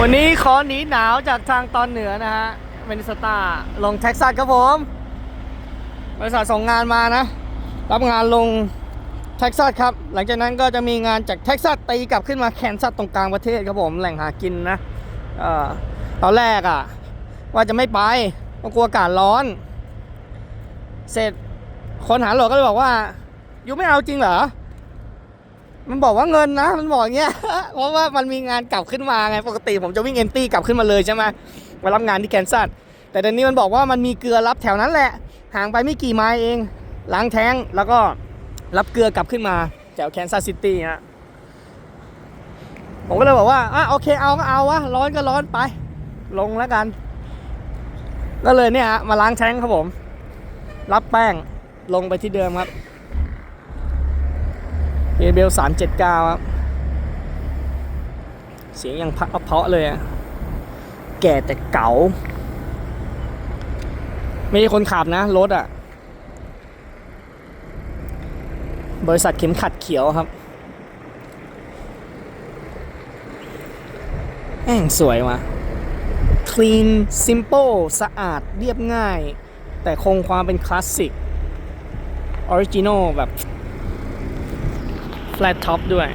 วันนี้ขอหนีหนาวจากทางตอนเหนือนะฮะเมนิสตาลงเท็กซัสครับผม บริษัทส่งงานมานะ รับงานลงเท็กซัสครับ หลังจากนั้นก็จะมีงานจากเท็กซัสตีกลับขึ้นมาแคนซัสตรงกลางประเทศครับผมแหล่งหากินนะเออตอนแรกอะ่ะ ว่าจะไม่ไปเพราะกลัวอากาศร้อน เสร็จคนหาหลดก็เลยบอกว่าอยู่ไม่เอาจริงเหรอ มันบอกว่าเงินนะ มันบอกอย่างเงี้ย เพราะว่ามันมีงานกลับขึ้นมาไง ปกติผมจะวิ่งเอนตี้กลับขึ้นมาเลยใช่ไหมมารับงานที่แคนซัส แต่เดี๋ยวนี้มันบอกว่ามันมีเกลือรับแถวนั้นแหละ ห่างไปไม่กี่ไมล์เอง ล้างแท้งแล้วก็รับเกลือกลับขึ้นมาแถวแคนซัสซิตี้ฮะ ผมก็เลยบอกว่า อะโอเคเอาก็เอาวะ ร้อนก็ร้อนไป ลงแล้วกัน ก็เลยเนี่ยฮะมาล้างแท้งครับผม รับแป้งลงไปที่เดิมครับ เอเบลสามเจ็ดเก้าครับ เสียงยังเพาะเลยอะแก่แต่เก๋าไม่ใช่คนขับนะ รถอะบริษัทเข็มขัดเขียวครับแม่งสวยว่ะ clean simple สะอาดเรียบง่าย แต่คงความเป็นคลาสสิกออริจินอลแบบ flat top ด้วย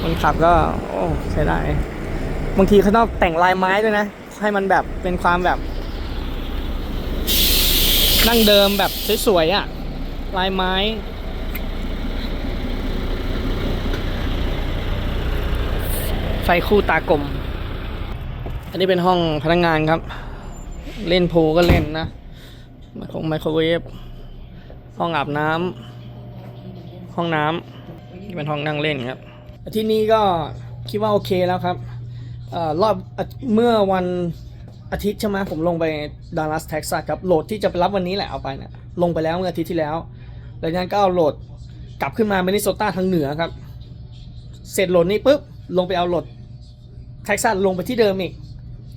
คนขับก็ โอ้ใช้ได้ บางทีเขาต้องแต่งลายไม้ด้วยนะ ให้มันแบบเป็นความแบบนั่งเดิมแบบสวยๆอะ่ะ ลายไม้ไฟคู่ตากลม อันนี้เป็นห้องพนักงานครับ เล่นพูลก็เล่นนะไมโครไมโครเวฟห้องอาบน้ำ ห้องน้ำที่เป็นห้องนั่งเล่นครับ ที่นี่ก็คิดว่าโอเคแล้วครับอรอบเมื่อวันอาทิตย์ใช่ไหมผมลงไปดัลลัสเท็กซัสครับโหลดที่จะไปรับวันนี้แหละเอาไปนะลงไปแล้วเมื่ออาทิตย์ที่แล้วแล้วนั้นก็เอาโหลดกลับขึ้นมามินนิโซตาทางเหนือครับ เสร็จโหลดนี้ปุ๊บลงไปเอาโหลดเท็กซัสลงไปที่เดิมอีก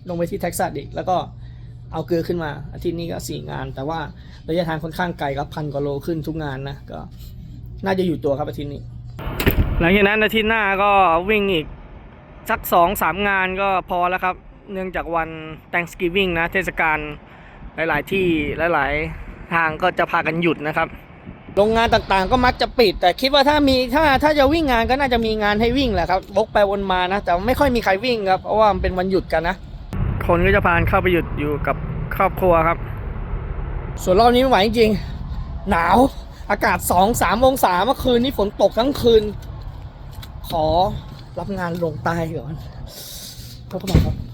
ลงไปที่เท็กซัสอีกแล้วก็เอาเกลือขึ้นมาอาทิตย์นี้ก็สี่งาน แต่ว่าระยะทางค่อนข้างไกลครับพันกว่าโลขึ้นทุกงานนะก็ น่าจะอยู่ตัวครับอาทิตย์นี้ หลังจากนั้นอาทิตย์หน้าก็วิ่งอีกสักสองสามงานก็พอแล้วครับ เนื่องจากวัน Thanksgiving นะ เทศกาลหลาย ๆ ที่หลาย ๆ ทางก็จะพากันหยุดนะครับ โรงงานต่างๆ ก็มักจะปิด แต่คิดว่าถ้ามีถ้าถ้าจะวิ่งงานก็น่าจะมีงานให้วิ่งแหละครับวกไปวนมานะ แต่ไม่ค่อยมีใครวิ่งครับ เพราะว่ามันเป็นวันหยุดกันนะ คนก็จะพานเข้าไปหยุดอยู่กับครอบครัวครับ ส่วนรอบนี้ไม่ไหวจริงๆหนาว อากาศสองสามองศาเมื่อคืนนี้ฝนตกทั้งคืน ขอรับงานลงใต้ก่อนพบกันใหม่ครับ